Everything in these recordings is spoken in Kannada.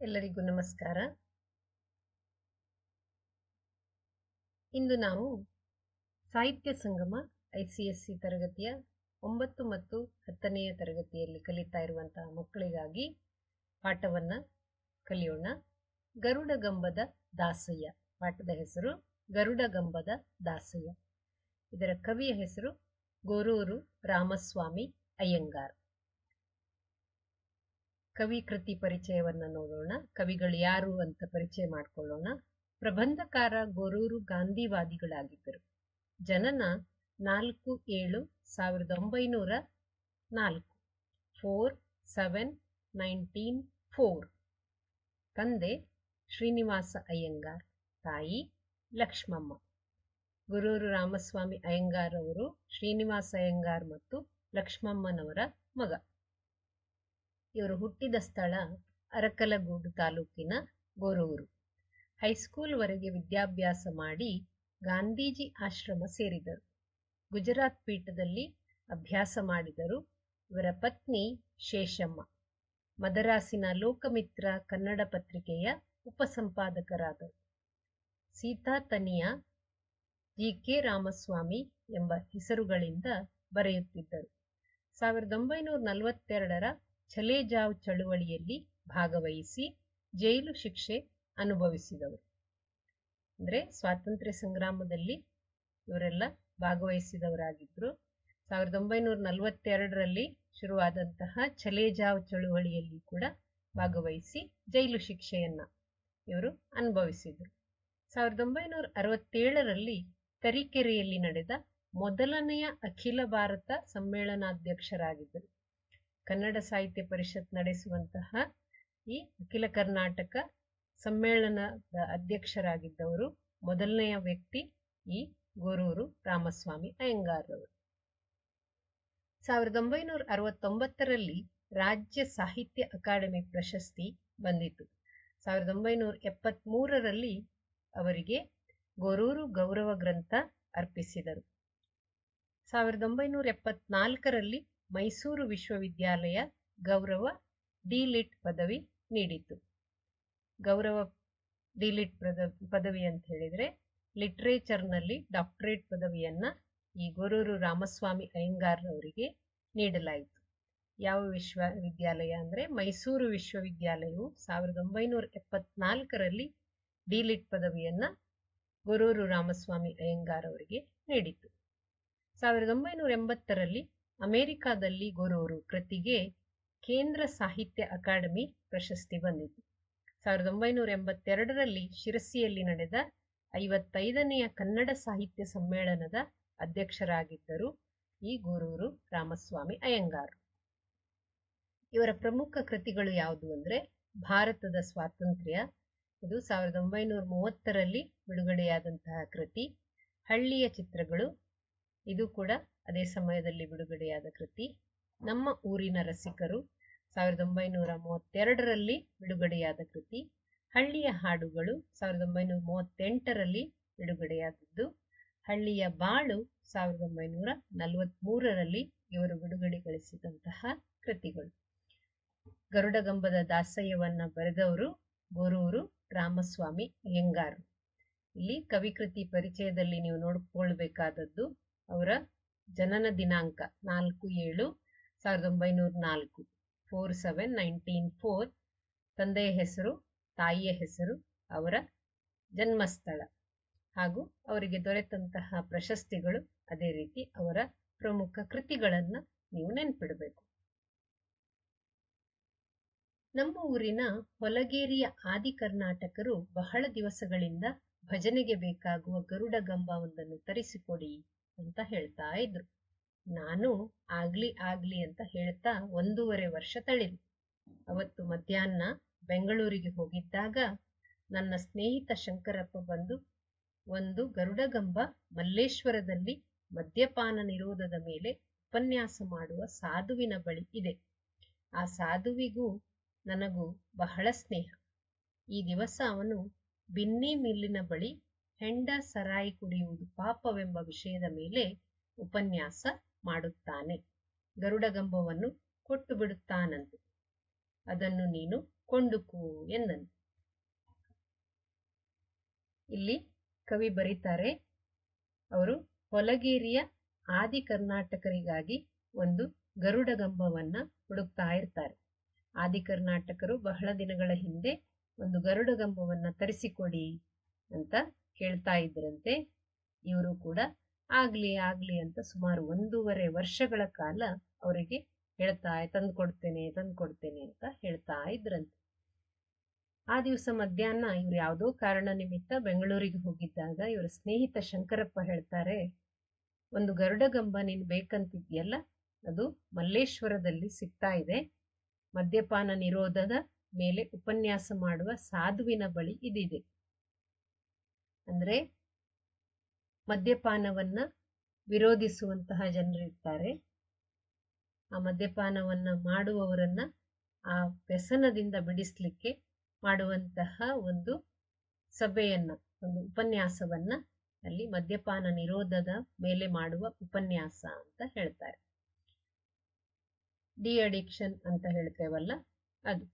ಎಲ್ಲರಿಗೂ ನಮಸ್ಕಾರ. ಇಂದು ನಾವು ಸಾಹಿತ್ಯ ಸಂಗಮ ಐ ಸಿ ಎಸ್ ಸಿ ತರಗತಿಯ ಒಂಬತ್ತು ಮತ್ತು ಹತ್ತನೆಯ ತರಗತಿಯಲ್ಲಿ ಕಲಿತಾ ಇರುವಂತಹ ಮಕ್ಕಳಿಗಾಗಿ ಪಾಠವನ್ನು ಕಲಿಯೋಣ. ಗರುಡಗಂಬದ ದಾಸಯ್ಯ. ಪಾಠದ ಹೆಸರು ಗರುಡಗಂಬದ ದಾಸಯ್ಯ. ಇದರ ಕವಿಯ ಹೆಸರು ಗೋರೂರು ರಾಮಸ್ವಾಮಿ ಅಯ್ಯಂಗಾರ್. ಕವಿ ಕೃತಿ ಪರಿಚಯವನ್ನ ನೋಡೋಣ. ಕವಿಗಳು ಯಾರು ಅಂತ ಪರಿಚಯ ಮಾಡಿಕೊಳ್ಳೋಣ. ಪ್ರಬಂಧಕಾರ ಗೊರೂರು ಗಾಂಧಿವಾದಿಗಳಾಗಿದ್ದರು. ಜನನ ನಾಲ್ಕು ಏಳು ಸಾವಿರದ ಒಂಬೈನೂರ ನಾಲ್ಕು. Four seven nineteen four. ತಂದೆ ಶ್ರೀನಿವಾಸ ಅಯ್ಯಂಗಾರ್. ತಾಯಿ ಲಕ್ಷ್ಮಮ್ಮ. ಗುರೂರು ರಾಮಸ್ವಾಮಿ ಅಯ್ಯಂಗಾರ್ ಅವರು ಶ್ರೀನಿವಾಸ ಅಯ್ಯಂಗಾರ್ ಮತ್ತು ಲಕ್ಷ್ಮಮ್ಮನವರ ಮಗ. ಇವರು ಹುಟ್ಟಿದ ಸ್ಥಳ ಅರಕಲಗೂಡು ತಾಲೂಕಿನ ಗೊರೂರು. ಹೈಸ್ಕೂಲ್ವರೆಗೆ ವಿದ್ಯಾಭ್ಯಾಸ ಮಾಡಿ ಗಾಂಧೀಜಿ ಆಶ್ರಮ ಸೇರಿದರು. ಗುಜರಾತ್ ಪೀಠದಲ್ಲಿ ಅಭ್ಯಾಸ ಮಾಡಿದರು ಇವರ ಪತ್ನಿ ಶೇಷಮ್ಮ. ಮದರಾಸಿನ ಲೋಕಮಿತ್ರ ಕನ್ನಡ ಪತ್ರಿಕೆಯ ಉಪಸಂಪಾದಕರಾದರು. ಸೀತಾ ತನಿಯಾ ಜಿ ಕೆ ರಾಮಸ್ವಾಮಿ ಎಂಬ ಹೆಸರುಗಳಿಂದ ಬರೆಯುತ್ತಿದ್ದರು. ಸಾವಿರದ ಒಂಬೈನೂರ ನಲವತ್ತೆರಡರ ಛಲೇಜಾವ್ ಚಳುವಳಿಯಲ್ಲಿ ಭಾಗವಹಿಸಿ ಜೈಲು ಶಿಕ್ಷೆ ಅನುಭವಿಸಿದವರು. ಅಂದರೆ ಸ್ವಾತಂತ್ರ್ಯ ಸಂಗ್ರಾಮದಲ್ಲಿ ಇವರೆಲ್ಲ ಭಾಗವಹಿಸಿದವರಾಗಿದ್ದರು ಸಾವಿರದ ಒಂಬೈನೂರ ನಲವತ್ತೆರಡರಲ್ಲಿ ಶುರುವಾದಂತಹ ಛಲೇಜಾವ್ ಚಳುವಳಿಯಲ್ಲಿ ಕೂಡ ಭಾಗವಹಿಸಿ ಜೈಲು ಶಿಕ್ಷೆಯನ್ನ ಇವರು ಅನುಭವಿಸಿದರು. ಸಾವಿರದ ಒಂಬೈನೂರ ಅರವತ್ತೇಳರಲ್ಲಿ ತರೀಕೆರೆಯಲ್ಲಿ ನಡೆದ ಮೊದಲನೆಯ ಅಖಿಲ ಭಾರತ ಸಮ್ಮೇಳನಾಧ್ಯಕ್ಷರಾಗಿದ್ದರು. ಕನ್ನಡ ಸಾಹಿತ್ಯ ಪರಿಷತ್ ನಡೆಸುವಂತಹ ಈ ಅಖಿಲ ಕರ್ನಾಟಕ ಸಮ್ಮೇಳನದ ಅಧ್ಯಕ್ಷರಾಗಿದ್ದವರು ಮೊದಲನೆಯ ವ್ಯಕ್ತಿ ಈ ಗೊರೂರು ರಾಮಸ್ವಾಮಿ ಅಯ್ಯಂಗಾರ್ರವರು ಸಾವಿರದ ಒಂಬೈನೂರ ಅರವತ್ತೊಂಬತ್ತರಲ್ಲಿ ರಾಜ್ಯ ಸಾಹಿತ್ಯ ಅಕಾಡೆಮಿ ಪ್ರಶಸ್ತಿ ಬಂದಿತು. ಸಾವಿರದ ಒಂಬೈನೂರ ಎಪ್ಪತ್ಮೂರರಲ್ಲಿ ಅವರಿಗೆ ಗೊರೂರು ಗೌರವ ಗ್ರಂಥ ಅರ್ಪಿಸಿದರು. ಸಾವಿರದ ಒಂಬೈನೂರ ಎಪ್ಪತ್ನಾಲ್ಕರಲ್ಲಿ ಮೈಸೂರು ವಿಶ್ವವಿದ್ಯಾಲಯ ಗೌರವ ಡಿಲಿಟ್ ಪದವಿ ನೀಡಿತು. ಗೌರವ ಡಿಲಿಟ್ ಪದ ಪದವಿ ಅಂತ ಹೇಳಿದರೆ ಲಿಟ್ರೇಚರ್ನಲ್ಲಿ ಡಾಕ್ಟರೇಟ್ ಪದವಿಯನ್ನ ಈ ಗೊರೂರು ರಾಮಸ್ವಾಮಿ ಅಯ್ಯಂಗಾರ್ ಅವರಿಗೆ ನೀಡಲಾಯಿತು. ಯಾವ ವಿಶ್ವವಿದ್ಯಾಲಯ ಅಂದರೆ ಮೈಸೂರು ವಿಶ್ವವಿದ್ಯಾಲಯವು ಸಾವಿರದ ಒಂಬೈನೂರ ಎಪ್ಪತ್ನಾಲ್ಕರಲ್ಲಿ ಡಿಲಿಟ್ ಪದವಿಯನ್ನ ಗೊರೂರು ರಾಮಸ್ವಾಮಿ ಅಯ್ಯಂಗಾರ್ ಅವರಿಗೆ ನೀಡಿತು. ಸಾವಿರದ ಒಂಬೈನೂರ ಎಂಬತ್ತರಲ್ಲಿ ಅಮೆರಿಕಾದಲ್ಲಿ ಗೊರೂರು ಕೃತಿಗೆ ಕೇಂದ್ರ ಸಾಹಿತ್ಯ ಅಕಾಡೆಮಿ ಪ್ರಶಸ್ತಿ ಬಂದಿತು ಸಾವಿರದ ಒಂಬೈನೂರ ಎಂಬತ್ತೆರಡರಲ್ಲಿ ಶಿರಸಿಯಲ್ಲಿ ನಡೆದ ಐವತ್ತೈದನೆಯ ಕನ್ನಡ ಸಾಹಿತ್ಯ ಸಮ್ಮೇಳನದ ಅಧ್ಯಕ್ಷರಾಗಿದ್ದರು ಈ ಗೊರೂರು ರಾಮಸ್ವಾಮಿ ಅಯ್ಯಂಗಾರ್. ಇವರ ಪ್ರಮುಖ ಕೃತಿಗಳು ಯಾವುದು ಅಂದರೆ ಭಾರತದ ಸ್ವಾತಂತ್ರ್ಯ, ಇದು ಸಾವಿರದ ಒಂಬೈನೂರ ಮೂವತ್ತರಲ್ಲಿ ಬಿಡುಗಡೆಯಾದಂತಹ ಕೃತಿ, ಹಳ್ಳಿಯ ಚಿತ್ರಗಳು, ಇದು ಕೂಡ ಅದೇ ಸಮಯದಲ್ಲಿ ಬಿಡುಗಡೆಯಾದ ಕೃತಿ, ನಮ್ಮ ಊರಿನ ರಸಿಕರು, ಸಾವಿರದ ಒಂಬೈನೂರ ಮೂವತ್ತೆರಡರಲ್ಲಿ ಬಿಡುಗಡೆಯಾದ ಕೃತಿ, ಹಳ್ಳಿಯ ಹಾಡುಗಳು ಸಾವಿರದ ಒಂಬೈನೂರ ಮೂವತ್ತೆಂಟರಲ್ಲಿ ಬಿಡುಗಡೆಯಾದದ್ದು, ಹಳ್ಳಿಯ ಬಾಳು ಸಾವಿರದ ಒಂಬೈನೂರ ನಲವತ್ಮೂರರಲ್ಲಿ ಇವರು ಬಿಡುಗಡೆಗೊಳಿಸಿದಂತಹ ಕೃತಿಗಳು. ಗರುಡಗಂಬದ ದಾಸಯ್ಯವನ್ನ ಬರೆದವರು ಗೊರೂರು ರಾಮಸ್ವಾಮಿ ಅಯ್ಯಂಗಾರ್ ಇಲ್ಲಿ ಕವಿಕೃತಿ ಪರಿಚಯದಲ್ಲಿ ನೀವು ನೋಡ್ಕೊಳ್ಬೇಕಾದದ್ದು ಅವರ ಜನನ ದಿನಾಂಕ ನಾಲ್ಕು ಏಳು ಸಾವಿರದ ಒಂಬೈನೂರ ನಾಲ್ಕು. Four seven nineteen four. ತಂದೆಯ ಹೆಸರು, ತಾಯಿಯ ಹೆಸರು, ಅವರ ಜನ್ಮಸ್ಥಳ ಹಾಗೂ ಅವರಿಗೆ ದೊರೆತಂತಹ ಪ್ರಶಸ್ತಿಗಳು, ಅದೇ ರೀತಿ ಅವರ ಪ್ರಮುಖ ಕೃತಿಗಳನ್ನು ನೀವು ನೆನ್ಪಿಡಬೇಕು. ನಮ್ಮ ಊರಿನ ಹೊಲಗೇರಿಯ ಆದಿ ಕರ್ನಾಟಕರು ಬಹಳ ದಿವಸಗಳಿಂದ ಭಜನೆಗೆ ಬೇಕಾಗುವ ಗರುಡಗಂಬವೊಂದನ್ನು ತರಿಸಿಕೊಡಿ. ಅಂತ ಹೇಳ್ತಾ ಇದ್ರು. ನಾನು ಆಗ್ಲಿ ಆಗ್ಲಿ ಅಂತ ಹೇಳ್ತಾ ಒಂದೂವರೆ ವರ್ಷ ತಳಿದು. ಅವತ್ತು ಮಧ್ಯಾಹ್ನ ಬೆಂಗಳೂರಿಗೆ ಹೋಗಿದ್ದಾಗ ನನ್ನ ಸ್ನೇಹಿತ ಶಂಕರಪ್ಪ ಬಂದು ಒಂದು ಗರುಡಗಂಬ ಮಲ್ಲೇಶ್ವರದಲ್ಲಿ ಮದ್ಯಪಾನ ನಿರೋಧದ ಮೇಲೆ ಉಪನ್ಯಾಸ ಮಾಡುವ ಸಾಧುವಿನ ಬಳಿ ಇದೆ. ಆ ಸಾಧುವಿಗೂ ನನಗೂ ಬಹಳ ಸ್ನೇಹ. ಈ ದಿವಸ ಅವನು ಬಿನ್ನಿ ಮಿಲ್ಲಿನ ಬಳಿ ಹೆಂಡ ಸರಾಯಿ ಕುಡಿಯುವುದು ಪಾಪವೆಂಬ ವಿಷಯದ ಮೇಲೆ ಉಪನ್ಯಾಸ ಮಾಡುತ್ತಾನೆ. ಗರುಡಗಂಬವನ್ನು ಕೊಟ್ಟು ಬಿಡುತ್ತಾನಂತೆ. ಅದನ್ನು ನೀನು ಕೊಂಡುಕು ಎಂದನು. ಇಲ್ಲಿ ಕವಿ ಬರೀತಾರೆ, ಅವರು ಹೊಲಗೇರಿಯ ಆದಿ ಕರ್ನಾಟಕರಿಗಾಗಿ ಒಂದು ಗರುಡಗಂಬವನ್ನ ಹುಡುಕ್ತಾ ಇರ್ತಾರೆ. ಆದಿ ಕರ್ನಾಟಕರು ಬಹಳ ದಿನಗಳ ಹಿಂದೆ ಒಂದು ಗರುಡಗಂಬವನ್ನ ತರಿಸಿಕೊಡಿ ಅಂತ ಕೇಳ್ತಾ ಇದ್ರಂತೆ, ಇವರು ಕೂಡ ಆಗ್ಲಿ ಆಗ್ಲಿ ಅಂತ ಸುಮಾರು ಒಂದೂವರೆ ವರ್ಷಗಳ ಕಾಲ ಅವರಿಗೆ ಹೇಳ್ತಾ ತಂದು ಕೊಡ್ತೇನೆ ತಂದು ಕೊಡ್ತೇನೆ ಅಂತ ಹೇಳ್ತಾ ಇದ್ರಂತೆ. ಆ ದಿವಸ ಮಧ್ಯಾಹ್ನ ಇವ್ರು ಯಾವುದೋ ಕಾರಣ ನಿಮಿತ್ತ ಬೆಂಗಳೂರಿಗೆ ಹೋಗಿದ್ದಾಗ ಇವರ ಸ್ನೇಹಿತ ಶಂಕರಪ್ಪ ಹೇಳ್ತಾರೆ, ಒಂದು ಗರುಡಗಂಬ ನೀನು ಬೇಕಂತಿದ್ಯಲ್ಲ, ಅದು ಮಲ್ಲೇಶ್ವರದಲ್ಲಿ ಸಿಗ್ತಾ ಇದೆ. ಮದ್ಯಪಾನ ನಿರೋಧದ ಮೇಲೆ ಉಪನ್ಯಾಸ ಮಾಡುವ ಸಾಧುವಿನ ಬಳಿ ಇದಿದೆ. ಅಂದ್ರೆ ಮದ್ಯಪಾನವನ್ನ ವಿರೋಧಿಸುವಂತಹ ಜನರಿರ್ತಾರೆ ಆ ಮದ್ಯಪಾನವನ್ನ ಮಾಡುವವರನ್ನ ಆ ವ್ಯಸನದಿಂದ ಬಿಡಿಸ್ಲಿಕ್ಕೆ ಮಾಡುವಂತಹ ಒಂದು ಸಭೆಯನ್ನ, ಒಂದು ಉಪನ್ಯಾಸವನ್ನ ಅಲ್ಲಿ ಮದ್ಯಪಾನ ನಿರೋಧದ ಮೇಲೆ ಮಾಡುವ ಉಪನ್ಯಾಸ ಅಂತ ಹೇಳ್ತಾರೆ. ಡಿ ಅಡಿಕ್ಷನ್ ಅಂತ ಹೇಳ್ತೇವಲ್ಲ ಅದು.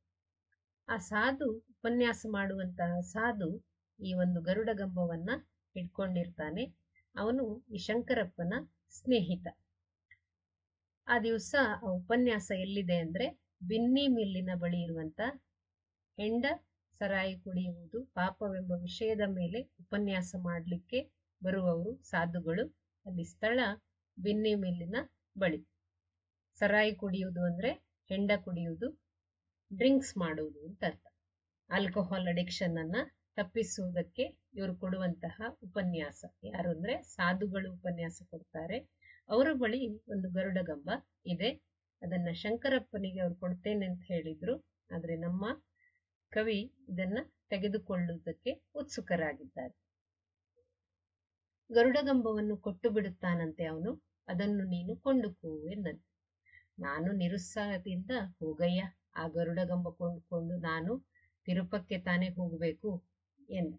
ಆ ಸಾಧು, ಉಪನ್ಯಾಸ ಮಾಡುವಂತಹ ಸಾಧು ಈ ಒಂದು ಗರುಡಗಂಬವನ್ನ ಇಟ್ಕೊಂಡಿರ್ತಾನೆ ಅವನು ಈ ಶಂಕರಪ್ಪನ ಸ್ನೇಹಿತ. ಆ ದಿವಸ ಆ ಉಪನ್ಯಾಸ ಎಲ್ಲಿದೆ ಅಂದ್ರೆ ಬಿನ್ನಿ ಮಿಲ್ಲಿನ ಬಳಿ ಇರುವಂತ ಹೆಂಡ ಸರಾಯಿ ಕುಡಿಯುವುದು ಪಾಪವೆಂಬ ವಿಷಯದ ಮೇಲೆ ಉಪನ್ಯಾಸ ಮಾಡಲಿಕ್ಕೆ ಬರುವವರು ಸಾಧುಗಳು. ಅಲ್ಲಿ ಸ್ಥಳ ಬಿನ್ನಿ ಮಿಲ್ಲಿನ ಬಳಿ. ಸರಾಯಿ ಕುಡಿಯುವುದು ಅಂದ್ರೆ ಹೆಂಡ ಕುಡಿಯುವುದು, ಡ್ರಿಂಕ್ಸ್ ಮಾಡುವುದು ಅಂತ ಅರ್ಥ. ಆಲ್ಕೋಹಾಲ್ ಅಡಿಕ್ಷನ್ ಅನ್ನ ತಪ್ಪಿಸುವುದಕ್ಕೆ ಇವರು ಕೊಡುವಂತಹ ಉಪನ್ಯಾಸ. ಯಾರು ಅಂದ್ರೆ ಸಾಧುಗಳು ಉಪನ್ಯಾಸ ಕೊಡ್ತಾರೆ. ಅವರ ಬಳಿ ಒಂದು ಗರುಡಗಂಬ ಇದೆ. ಅದನ್ನ ಶಂಕರಪ್ಪನಿಗೆ ಅವ್ರು ಕೊಡ್ತೇನೆ ಅಂತ ಹೇಳಿದ್ರು. ಆದ್ರೆ ನಮ್ಮ ಕವಿ ಇದನ್ನ ತೆಗೆದುಕೊಳ್ಳುವುದಕ್ಕೆ ಉತ್ಸುಕರಾಗಿದ್ದಾರೆ. ಗರುಡಗಂಬವನ್ನು ಕೊಟ್ಟು ಬಿಡುತ್ತಾನಂತೆ ಅವನು. ಅದನ್ನು ನೀನು ಕೊಂಡುಕೋ ಎಂದನು. ನಾನು ನಿರುತ್ಸಾಹದಿಂದ ಹೋಗಯ್ಯ. ಆ ಗರುಡಗಂಬ ಕೊಂಡುಕೊಂಡು ನಾನು ತಿರುಪಕ್ಕೆ ತಾನೇ ಹೋಗಬೇಕು. ಎಂದ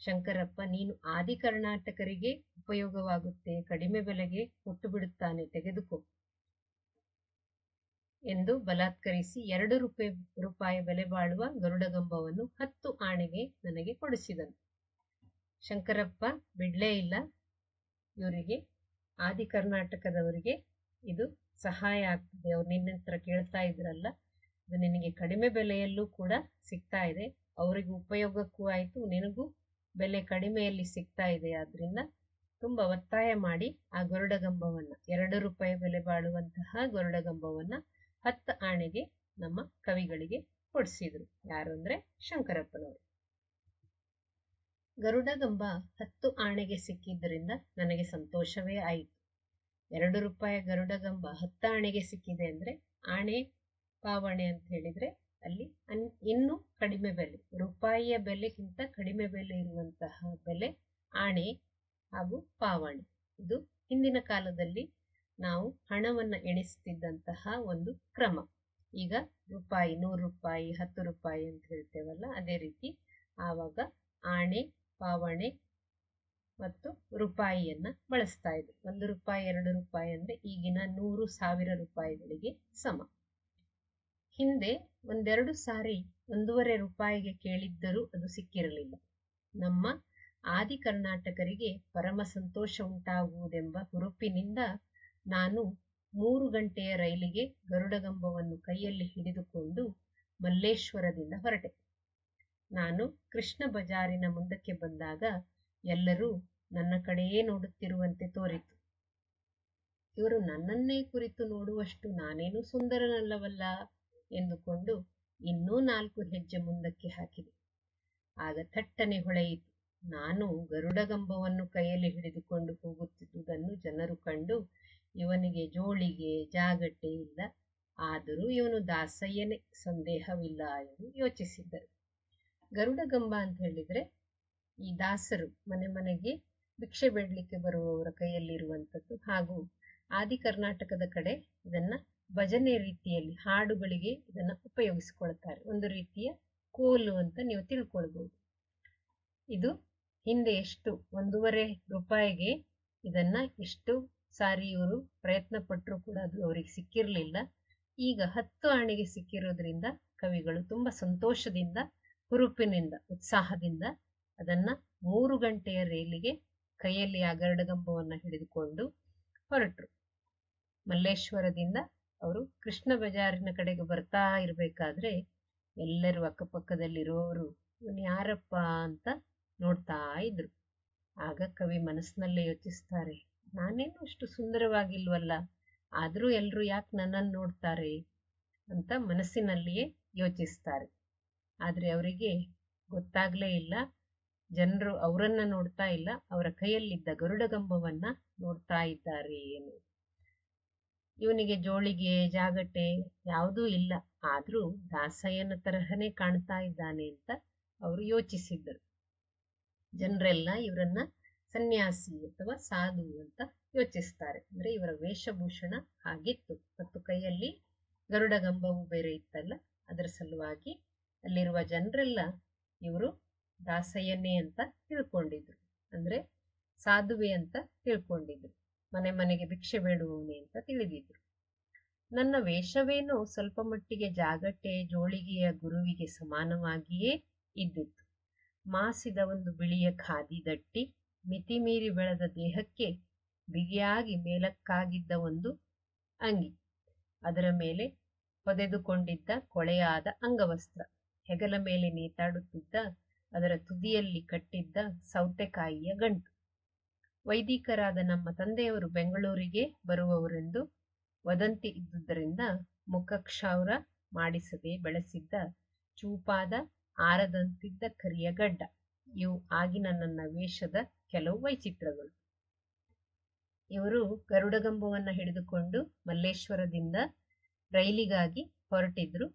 ಶಂಕರಪ್ಪ, ನೀನು ಆದಿ ಕರ್ನಾಟಕರಿಗೆ ಉಪಯೋಗವಾಗುತ್ತೆ, ಕಡಿಮೆ ಬೆಲೆಗೆ ಕೊಟ್ಟು ಬಿಡುತ್ತಾನೆ ತೆಗೆದುಕೋ. ಎಂದು ಬಲಾತ್ಕರಿಸಿ ಎರಡು ರೂಪಾಯಿ ರೂಪಾಯಿ ಬೆಲೆ ಬಾಳುವ ಗರುಡಗಂಬವನ್ನು ಹತ್ತು ಆಣೆಗೆ ನನಗೆ ಕೊಡಿಸಿದನು. ಶಂಕರಪ್ಪ, ಬಿಡ್ಲೇ ಇಲ್ಲ. ಇವರಿಗೆ, ಆದಿ ಕರ್ನಾಟಕದವರಿಗೆ ಇದು ಸಹಾಯ ಆಗ್ತದೆ. ಅವ್ರು ನಿನ್ನ ಹತ್ರ ಕೇಳ್ತಾ ಇದ್ರಲ್ಲ ಇದು ನಿನಗೆ ಕಡಿಮೆ ಬೆಲೆಯಲ್ಲೂ ಕೂಡ ಸಿಗ್ತಾ ಇದೆ. ಅವರಿಗೂ ಉಪಯೋಗಕ್ಕೂ ಆಯಿತು, ನಿನಗೂ ಬೆಲೆ ಕಡಿಮೆಯಲ್ಲಿ ಸಿಗ್ತಾ ಇದೆ. ಆದ್ದರಿಂದ ತುಂಬ ಒತ್ತಾಯ ಮಾಡಿ ಆ ಗರುಡಗಂಬವನ್ನು, ಎರಡು ರೂಪಾಯಿ ಬೆಲೆ ಬಾಳುವಂತಹ ಗರುಡಗಂಬವನ್ನು ಹತ್ತು ಆಣೆಗೆ ನಮ್ಮ ಕವಿಗಳಿಗೆ ಕೊಡಿಸಿದ್ರು. ಯಾರು ಅಂದರೆ ಶಂಕರಪ್ಪನವರು. ಗರುಡಗಂಬ ಹತ್ತು ಆಣೆಗೆ ಸಿಕ್ಕಿದ್ದರಿಂದ ನನಗೆ ಸಂತೋಷವೇ ಆಯಿತು. ಎರಡು ರೂಪಾಯಿ ಗರುಡಗಂಬ ಹತ್ತು ಆಣೆಗೆ ಸಿಕ್ಕಿದೆ ಅಂದರೆ ಆಣೆ, ಪಾವಣೆ ಅಂತ ಹೇಳಿದ್ರೆ ಅಲ್ಲಿ ಅನ್, ಇನ್ನೂ ಕಡಿಮೆ ಬೆಲೆ, ರೂಪಾಯಿಯ ಬೆಲೆಗಿಂತ ಕಡಿಮೆ ಬೆಲೆ ಇರುವಂತಹ ಬೆಲೆ ಆಣೆ ಹಾಗೂ ಪಾವಣೆ. ಇದು ಹಿಂದಿನ ಕಾಲದಲ್ಲಿ ನಾವು ಹಣವನ್ನ ಎಣಿಸ್ತಿದ್ದಂತಹ ಒಂದು ಕ್ರಮ. ಈಗ ರೂಪಾಯಿ, ನೂರು ರೂಪಾಯಿ, ಹತ್ತು ರೂಪಾಯಿ ಅಂತ ಹೇಳ್ತೇವಲ್ಲ, ಅದೇ ರೀತಿ ಆವಾಗ ಆಣೆ, ಪಾವಣೆ ಮತ್ತು ರೂಪಾಯಿಯನ್ನ ಬಳಸ್ತಾ ಇದೆ ಒಂದು ರೂಪಾಯಿ, ಎರಡು ರೂಪಾಯಿ ಅಂದ್ರೆ ಈಗಿನ ನೂರು ಸಾವಿರ ರೂಪಾಯಿಗಳಿಗೆ ಸಮ. ಹಿಂದೆ ಒಂದೆರಡು ಸಾರಿ ಒಂದೂವರೆ ರೂಪಾಯಿಗೆ ಕೇಳಿದ್ದರೂ ಅದು ಸಿಕ್ಕಿರಲಿಲ್ಲ. ನಮ್ಮ ಆದಿ ಕರ್ನಾಟಕರಿಗೆ ಪರಮ ಸಂತೋಷ ಉಂಟಾಗುವುದೆಂಬ ಹುರುಪಿನಿಂದ ನಾನು ಮೂರು ಗಂಟೆಯ ರೈಲಿಗೆ ಗರುಡಗಂಬವನ್ನು ಕೈಯಲ್ಲಿ ಹಿಡಿದುಕೊಂಡು ಮಲ್ಲೇಶ್ವರದಿಂದ ಹೊರಟೆ. ನಾನು ಕೃಷ್ಣ ಬಜಾರಿನ ಮುಂದಕ್ಕೆ ಬಂದಾಗ ಎಲ್ಲರೂ ನನ್ನ ಕಡೆಯೇ ನೋಡುತ್ತಿರುವಂತೆ ತೋರಿತು. ಇವರು ನನ್ನನ್ನೇ ಕುರಿತು ನೋಡುವಷ್ಟು ನಾನೇನು ಸುಂದರನಲ್ಲವಲ್ಲ? ಎಂದುಕೊಂಡು ಇನ್ನೂ ನಾಲ್ಕು ಹೆಜ್ಜೆ ಮುಂದಕ್ಕೆ ಹಾಕಿದೆ. ಆಗ ಥಟ್ಟನೆ ಹೊಳೆಯಿತು. ನಾನು ಗರುಡಗಂಬವನ್ನು ಕೈಯಲ್ಲಿ ಹಿಡಿದುಕೊಂಡು ಹೋಗುತ್ತಿದ್ದುದನ್ನು ಜನರು ಕಂಡು ಇವನಿಗೆ ಜೋಳಿಗೆ ಜಾಗಟ್ಟೆ ಇಲ್ಲ. ಆದರೂ ಇವನು ದಾಸಯ್ಯನೇ, ಸಂದೇಹವಿಲ್ಲ ಎಂದು ಯೋಚಿಸಿದ್ದರು. ಗರುಡಗಂಬ ಅಂತ ಹೇಳಿದ್ರೆ ಈ ದಾಸರು ಮನೆ ಮನೆಗೆ ಭಿಕ್ಷೆ ಬೇಡಲಿಕ್ಕೆ ಬರುವವರ ಕೈಯಲ್ಲಿರುವಂಥದ್ದು ಹಾಗೂ ಆದಿ ಕರ್ನಾಟಕದ ಕಡೆ ಇದನ್ನ ಭಜನೆ ರೀತಿಯಲ್ಲಿ ಹಾಡುಗಳಿಗೆ ಇದನ್ನ ಉಪಯೋಗಿಸಿಕೊಳ್ತಾರೆ. ಒಂದು ರೀತಿಯ ಕೋಲು ಅಂತ ನೀವು ತಿಳ್ಕೊಳ್ಬಹುದು ಇದು ಹಿಂದೆ ಎಷ್ಟು ಒಂದೂವರೆ ರೂಪಾಯಿಗೆ ಇದನ್ನ ಎಷ್ಟು ಸಾರಿ ಇವರು ಪ್ರಯತ್ನ ಪಟ್ಟರು ಕೂಡ ಅದು ಅವರಿಗೆ ಸಿಕ್ಕಿರಲಿಲ್ಲ. ಈಗ ಹತ್ತು ಆಣೆಗೆ ಸಿಕ್ಕಿರೋದ್ರಿಂದ ಕವಿಗಳು ತುಂಬಾ ಸಂತೋಷದಿಂದ, ಹುರುಪಿನಿಂದ, ಉತ್ಸಾಹದಿಂದ ಅದನ್ನ ಮೂರು ಗಂಟೆಯ ರೈಲಿಗೆ ಕೈಯಲ್ಲಿ ಆ ಗರುಡಗಂಬವನ್ನು ಹಿಡಿದುಕೊಂಡು ಹೊರಟರು. ಮಲ್ಲೇಶ್ವರದಿಂದ ಅವರು ಕೃಷ್ಣ ಬಜಾರಿನ ಕಡೆಗೆ ಬರ್ತಾ ಇರಬೇಕಾದ್ರೆ ಎಲ್ಲರೂ ಅಕ್ಕಪಕ್ಕದಲ್ಲಿರುವವರು ಇವನು ಯಾರಪ್ಪ ಅಂತ ನೋಡ್ತಾ ಇದ್ರು. ಆಗ ಕವಿ ಮನಸ್ಸಿನಲ್ಲೇ ಯೋಚಿಸ್ತಾರೆ, ನಾನೇನು ಅಷ್ಟು ಸುಂದರವಾಗಿಲ್ವಲ್ಲ, ಆದರೂ ಎಲ್ಲರೂ ಯಾಕೆ ನನ್ನನ್ನು ನೋಡ್ತಾರೆ? ಅಂತ ಮನಸ್ಸಿನಲ್ಲಿಯೇ ಯೋಚಿಸ್ತಾರೆ. ಆದರೆ ಅವರಿಗೆ ಗೊತ್ತಾಗ್ಲೇ ಇಲ್ಲ, ಜನರು ಅವರನ್ನ ನೋಡ್ತಾ ಇಲ್ಲ, ಅವರ ಕೈಯಲ್ಲಿದ್ದ ಗರುಡಗಂಬವನ್ನ ನೋಡ್ತಾ ಇದ್ದಾರೆ ಏನು ಇವನಿಗೆ ಜೋಳಿಗೆ, ಜಾಗಟೆ ಯಾವುದೂ ಇಲ್ಲ. ಆದರೂ ದಾಸಯ್ಯನ ತರಹನೇ ಕಾಣ್ತಾ ಇದ್ದಾನೆ ಅಂತ ಅವರು ಯೋಚಿಸಿದ್ದರು. ಜನರೆಲ್ಲ ಇವರನ್ನ ಸನ್ಯಾಸಿ ಅಥವಾ ಸಾಧು ಅಂತ ಯೋಚಿಸ್ತಾರೆ. ಅಂದ್ರೆ ಇವರ ವೇಷಭೂಷಣ ಹಾಗಿತ್ತು. ಮತ್ತು ಕೈಯಲ್ಲಿ ಗರುಡಗಂಬವು ಬೇರೆ ಇತ್ತಲ್ಲ, ಅದರ ಸಲುವಾಗಿ ಅಲ್ಲಿರುವ ಜನರೆಲ್ಲ ಇವರು ದಾಸಯ್ಯನೇ ಅಂತ ತಿಳ್ಕೊಂಡಿದ್ರು. ಅಂದ್ರೆ ಸಾಧುವೆ ಅಂತ ತಿಳ್ಕೊಂಡಿದ್ರು. ಮನೆ ಮನೆಗೆ ಭಿಕ್ಷೆ ಬೇಡುವವನೇ ಅಂತ ತಿಳಿದಿದ್ರು ನನ್ನ ವೇಷವೇನೋ ಸ್ವಲ್ಪ ಮಟ್ಟಿಗೆ ಜಾಗಟೆ ಜೋಳಿಗೆಯ ಗುರುವಿಗೆ ಸಮಾನವಾಗಿಯೇ ಇದ್ದಿತ್ತು. ಮಾಸಿದ ಒಂದು ಬಿಳಿಯ ಖಾದಿ ದಟ್ಟಿ, ಮಿತಿಮೀರಿ ಬೆಳೆದ ದೇಹಕ್ಕೆ ಬಿಗಿಯಾಗಿ ಮೇಲಕ್ಕಾಗಿದ್ದ ಒಂದು ಅಂಗಿ, ಅದರ ಮೇಲೆ ಹೊದೆದುಕೊಂಡಿದ್ದ ಕೊಳೆಯಾದ ಅಂಗವಸ್ತ್ರ, ಹೆಗಲ ಮೇಲೆ ನೇತಾಡುತ್ತಿದ್ದ, ಅದರ ತುದಿಯಲ್ಲಿ ಕಟ್ಟಿದ್ದ ಸೌತೆಕಾಯಿಯ ಗಂಟು. ವೈದಿಕರಾದ ನಮ್ಮ ತಂದೆಯವರು ಬೆಂಗಳೂರಿಗೆ ಬರುವವರೆಂದು ವದಂತಿ ಇದ್ದುದರಿಂದ ಮುಖಕ್ಷೌರ ಮಾಡಿಸದೆ ಬೆಳೆಸಿದ್ದ ಚೂಪಾದ, ಆರದಂತಿದ್ದ ಕರಿಯ ಗಡ್ಡ. ಇವು ಆಗಿನ ನನ್ನ ವೇಷದ ಕೆಲವು ವೈಚಿತ್ರಗಳು. ಇವರು ಗರುಡಗಂಬವನ್ನ ಹಿಡಿದುಕೊಂಡು ಮಲ್ಲೇಶ್ವರದಿಂದ ರೈಲಿಗಾಗಿ ಹೊರಟಿದ್ರು.